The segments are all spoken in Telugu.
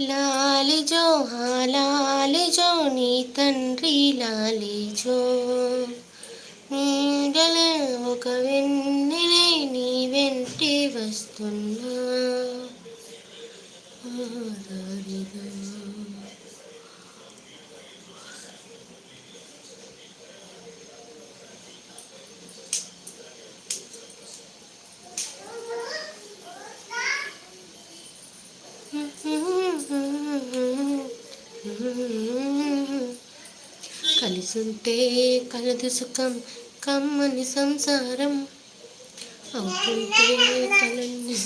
లాలిజో లాలిజో నీ తండ్రి లాలిజో నీడల ఒక వెన్నెలే నీ వెంటే వస్తున్నా కలిసుంటే కలదు సుఖం కమ్మని సంసారం. అవుతుంటే కలని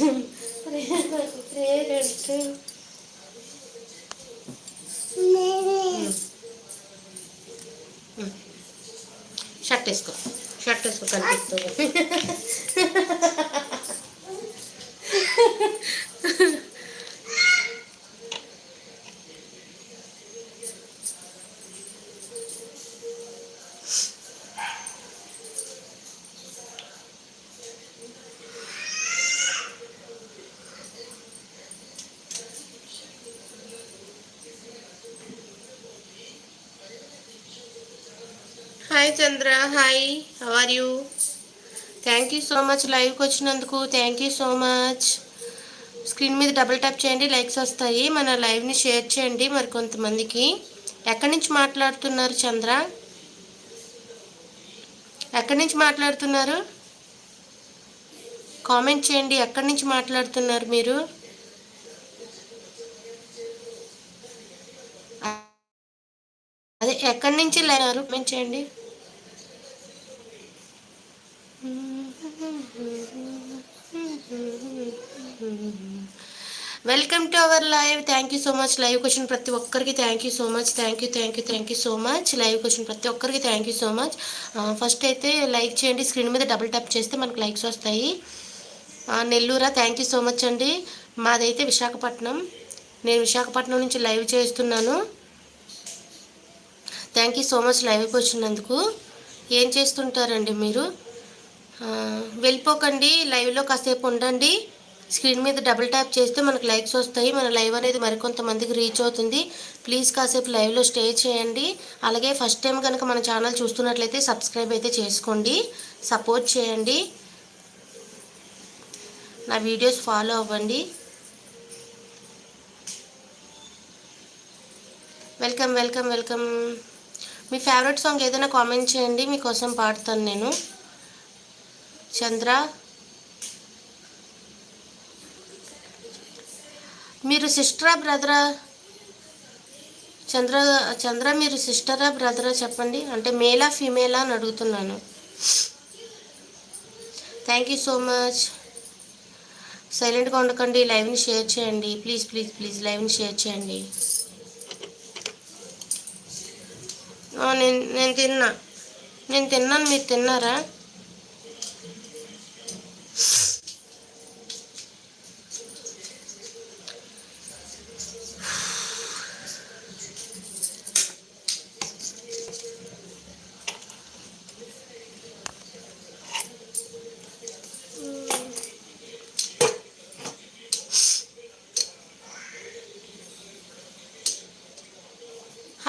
షర్ట్ వేసుకో. షర్ట్ వేసుకో కనిపిస్తుంది. Hi Chandra hi are you thank you so much లైవ్కి వచ్చినందుకు thank you so much screen మీద డబుల్ ట్యాప్ చేయండి లైక్స్ వస్తాయి. మన లైవ్ని షేర్ చేయండి మరి కొంతమందికి. ఎక్కడి నుంచి మాట్లాడుతున్నారు చంద్ర ఎక్కడి నుంచి మాట్లాడుతున్నారు? కామెంట్ చేయండి ఎక్కడి నుంచి మాట్లాడుతున్నారు మీరు? అదే ఎక్కడి నుంచి లేనారు కామెంట్ చేయండి. Welcome to our live thank you so much live question ప్రతి ఒక్కరికి thank you so much thank you thank you thank you so much live question ప్రతి ఒక్కరికి thank you so much first అయితే లైక్ చేయండి. స్క్రీన్ మీద డబుల్ ట్యాప్ చేస్తే మనకు లైక్స్ వస్తాయి. నెల్లూరా థ్యాంక్ యూ సో మచ్ అండి. మాదైతే విశాఖపట్నం. నేను విశాఖపట్నం నుంచి లైవ్ చేస్తున్నాను. థ్యాంక్ యూ సో మచ్ లైవ్కి వచ్చినందుకు. ఏం చేస్తుంటారండి మీరు? వెళ్ళిపోకండి లైవ్లో కాసేపు ఉండండి. స్క్రీన్ మీద డబుల్ ట్యాప్ చేస్తే మనకు లైక్స్ వస్తాయి. మన లైవ్ అనేది మరికొంతమందికి రీచ్ అవుతుంది. ప్లీజ్ కాసేపు లైవ్లో స్టే చేయండి. అలాగే ఫస్ట్ టైం కనుక మన ఛానల్ చూస్తున్నట్లయితే సబ్స్క్రైబ్ అయితే చేసుకోండి. సపోర్ట్ చేయండి. నా వీడియోస్ ఫాలో అవ్వండి. Welcome welcome welcome. మీ ఫేవరెట్ సాంగ్ ఏదైనా కామెంట్ చేయండి. మీకోసం పాడతాను నేను. చంద్ర. మీరు సిస్టరా బ్రదరా? చంద్ర చంద్ర మీరు సిస్టరా బ్రదరా చెప్పండి. అంటే మేలా ఫీమేలా అని అడుగుతున్నాను. థ్యాంక్ యూ సో మచ్ సైలెంట్గా ఉండకండి. లైవ్ని షేర్ చేయండి. ప్లీజ్ ప్లీజ్ ప్లీజ్ లైవ్ని షేర్ చేయండి. నేను నేను తిన్నా. నేను తిన్నాను. మీరు తిన్నారా?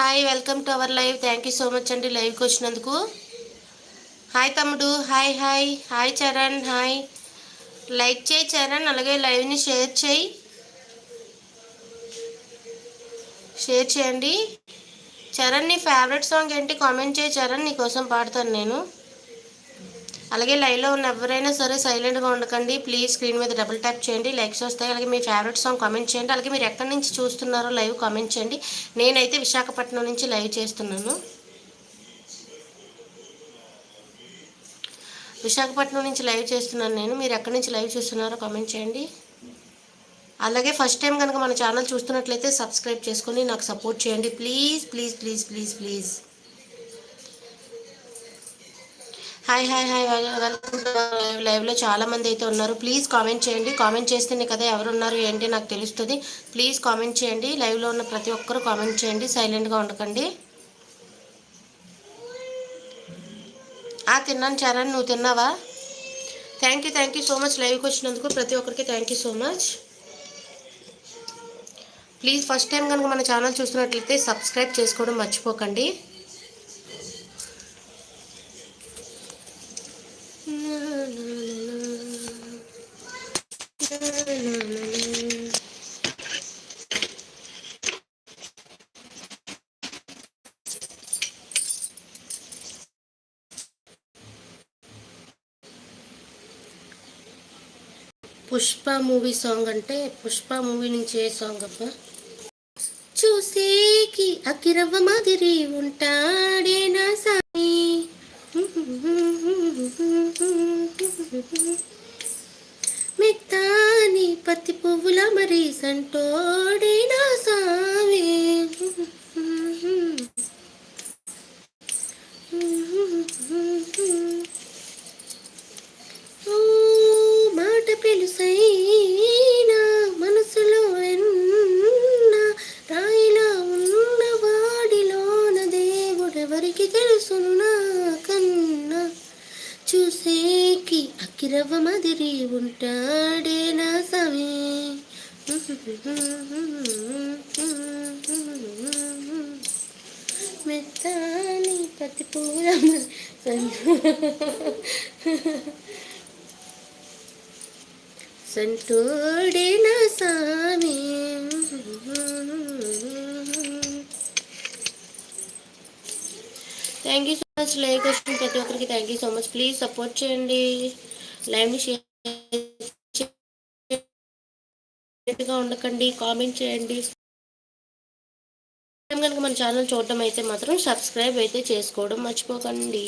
Hi welcome to our live. Thank you so much అండి లైవ్కి వచ్చినందుకు. హాయ్ తమ్ముడు hi hi. Hi Charan hi. Like చేయి చరణ్ అలాగే లైవ్ని షేర్ చేయి. షేర్ చేయండి. చరణ్ నీ ఫేవరెట్ సాంగ్ ఏంటి? కామెంట్ చేయి చరణ్ నీకోసం పాడతాను నేను. అలాగే లైవ్లో ఉన్న ఎవరైనా సరే సైలెంట్గా ఉండకండి. ప్లీజ్ స్క్రీన్ మీద డబుల్ ట్యాప్ చేయండి. లైక్స్ వస్తాయి. అలాగే మీ ఫేవరెట్ సాంగ్ కామెంట్ చేయండి. అలాగే మీరు ఎక్కడి నుంచి చూస్తున్నారో లైవ్ కామెంట్ చేయండి. నేనైతే విశాఖపట్నం నుంచి లైవ్ చేస్తున్నాను. విశాఖపట్నం నుంచి లైవ్ చేస్తున్నాను నేను. మీరు ఎక్కడి నుంచి లైవ్ చూస్తున్నారో కామెంట్ చేయండి. అలాగే ఫస్ట్ టైం కనుక మన ఛానల్ చూస్తున్నట్లయితే సబ్స్క్రైబ్ చేసుకొని నాకు సపోర్ట్ చేయండి. Please please please please please. Hi hi hi welcome లైవ్లో చాలా మంది అయితే ఉన్నారు. ప్లీజ్ కామెంట్ చేయండి. కామెంట్ చేస్తేనే కదా ఎవరు ఉన్నారు ఏంటి నాకు తెలుస్తుంది. ప్లీజ్ కామెంట్ చేయండి. లైవ్లో ఉన్న ప్రతి ఒక్కరు కామెంట్ చేయండి. సైలెంట్గా ఉండకండి. ఆ తిన్నాను చరణ్ నువ్వు తిన్నావా? Thank you thank you so much లైవ్కి వచ్చినందుకు ప్రతి ఒక్కరికి thank you so much please first time కనుక మన ఛానల్ చూస్తున్నట్లయితే సబ్స్క్రైబ్ చేసుకోవడం మర్చిపోకండి. పుష్ప మూవీ సాంగ్ అంటే పుష్ప మూవీ నుంచి ఏ సాంగ్ అబ్బా? చూసేకి అకిరవ్వ మాదిరి ఉంటాడే నా సామి. మెత్తాని పత్తి పువ్వుల మరి సంటోడే నా సామి. కిరవ మదిరి ఉంటాడే నా సమే మెత్తాని పతి పూల సంటోడే నా సామి. Thank you so much like question ప్రతి ఒక్కరికి thank you so much please support చేయండి. లైవ్ని షేర్ ఉండకండి కామెంట్ చేయండి. కనుక మన ఛానల్ చూడటం అయితే మాత్రం సబ్స్క్రైబ్ అయితే చేసుకోవడం మర్చిపోకండి.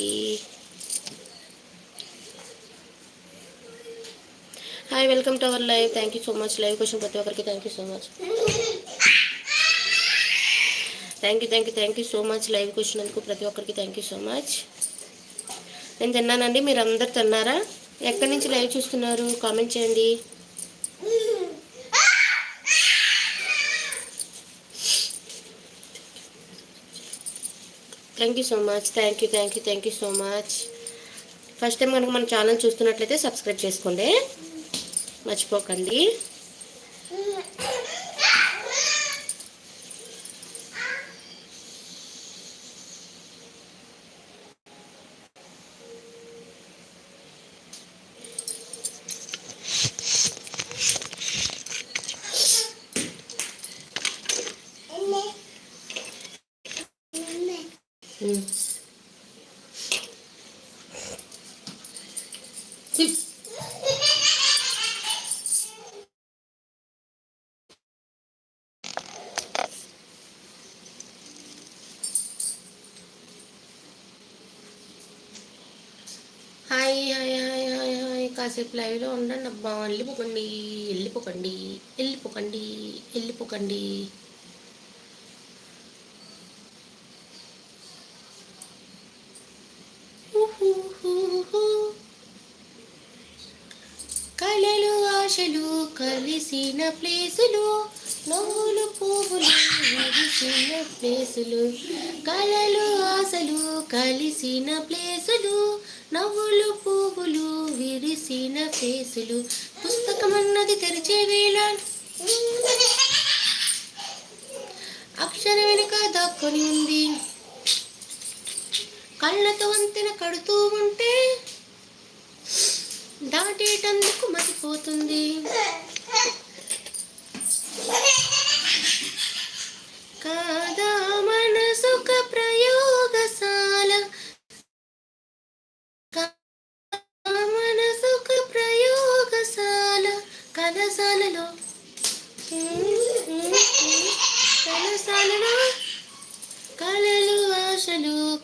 Hi welcome to our live thank you so much live question ప్రతి ఒక్కరికి thank you so much thank you thank you thank you so much live వచ్చినందుకు ప్రతి ఒక్కరికి థ్యాంక్ యూ సో మచ్ నేను తిన్నానండి. మీరు అందరు తిన్నారా? ఎక్కడి నుంచి లైవ్ చూస్తున్నారు? కామెంట్ చేయండి. Thank you so much thank you thank you thank you so much first time కనుక మన ఛానల్ చూస్తున్నట్లయితే సబ్స్క్రైబ్ చేసుకోండి. మర్చిపోకండి. Hi hi hi hi hi. కాసేపు లైవ్లో ఉండండి అబ్బా. వెళ్ళిపోకండి వెళ్ళిపోకండి వెళ్ళిపోకండి వెళ్ళిపోకండి. ఊహూహూహూ. కళలు ఆశలు కలిసిన ప్లేసులు నవ్వులు పువ్వులు విరిసిన ప్లేసులు. కళలు ఆశలు కలిసిన ప్లేసులు నవ్వులు పువ్వులు విరిసిన ఫేసులు. పుస్తకం అన్నది తెరిచే వేళ. అక్షరం వెనుక దాక్కుని ఉంది. కళ్ళతో వంతెన కడుతూ ఉంటే దాటేటందుకు మతిపోతుంది. కా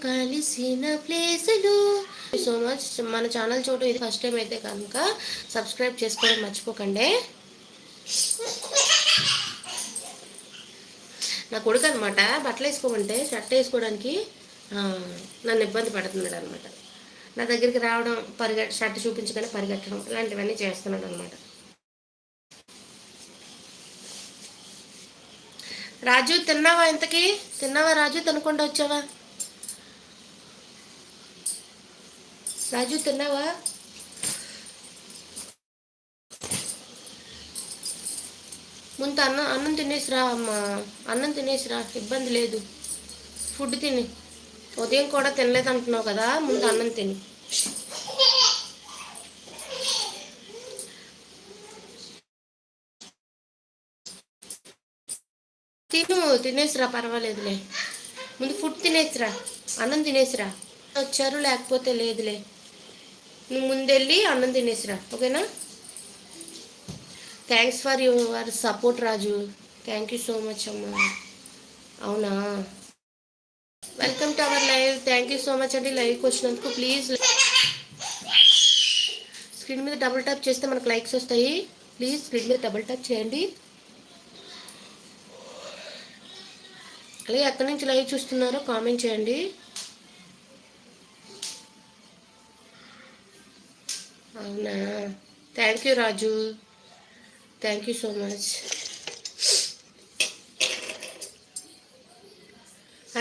కలిసిన ప్లేసులు. సో మచ్ మన ఛానల్ చూడటం ఇది ఫస్ట్ టైం అయితే కనుక సబ్స్క్రైబ్ చేసుకోవడం మర్చిపోకండి. నా కొడుకు అనమాట బట్టలు వేసుకోమంటే షర్ట్ వేసుకోవడానికి నన్ను ఇబ్బంది పడుతున్నాడు అనమాట నా దగ్గరికి రావడం పరిగె షర్ట్ చూపించగానే పరిగెట్టడం ఇలాంటివన్నీ చేస్తున్నాడు అనమాట రాజు తిన్నావా ఇంతకీ? తిన్నావా రాజు? తినకుండా వచ్చావా? రాజు తిన్నావా ముందు అన్నం అన్నం తినేసిరా అమ్మా. అన్నం తినేసిరా ఇబ్బంది లేదు. ఫుడ్ తిని. ఉదయం కూడా తినలేదు అంటున్నావు కదా ముందు అన్నం తిని. తిను తినేసిరా పర్వాలేదులే. ముందు ఫుడ్ తినేసిరా అన్నం తినేసిరా వచ్చారు లేకపోతే లేదులే. నువ్వు ముందెళ్ళి అన్నం తినేసిరా ఓకేనా? Thanks for your support Raju thank you so much అమ్మా. అవునా? Welcome to our live thank you so much అండి లైవ్కి వచ్చినందుకు ప్లీజ్ స్క్రీన్ మీద డబుల్ ట్యాప్ చేస్తే మనకు లైక్స్ వస్తాయి. ప్లీజ్ స్క్రీన్ మీద డబుల్ ట్యాప్ చేయండి. అలాగే ఎక్కడి నుంచి లైవ్ చూస్తున్నారో కామెంట్ చేయండి. అవునా? Thank you Raju. Thank you so much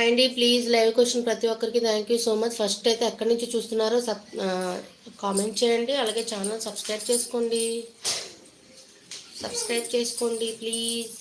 అండి ప్లీజ్ లైవ్ క్వశ్చన్ ప్రతి ఒక్కరికి thank you so much first అయితే ఎక్కడి నుంచి చూస్తున్నారో సబ్ కామెంట్ చేయండి. అలాగే ఛానల్ సబ్స్క్రైబ్ చేసుకోండి. సబ్స్క్రైబ్ చేసుకోండి ప్లీజ్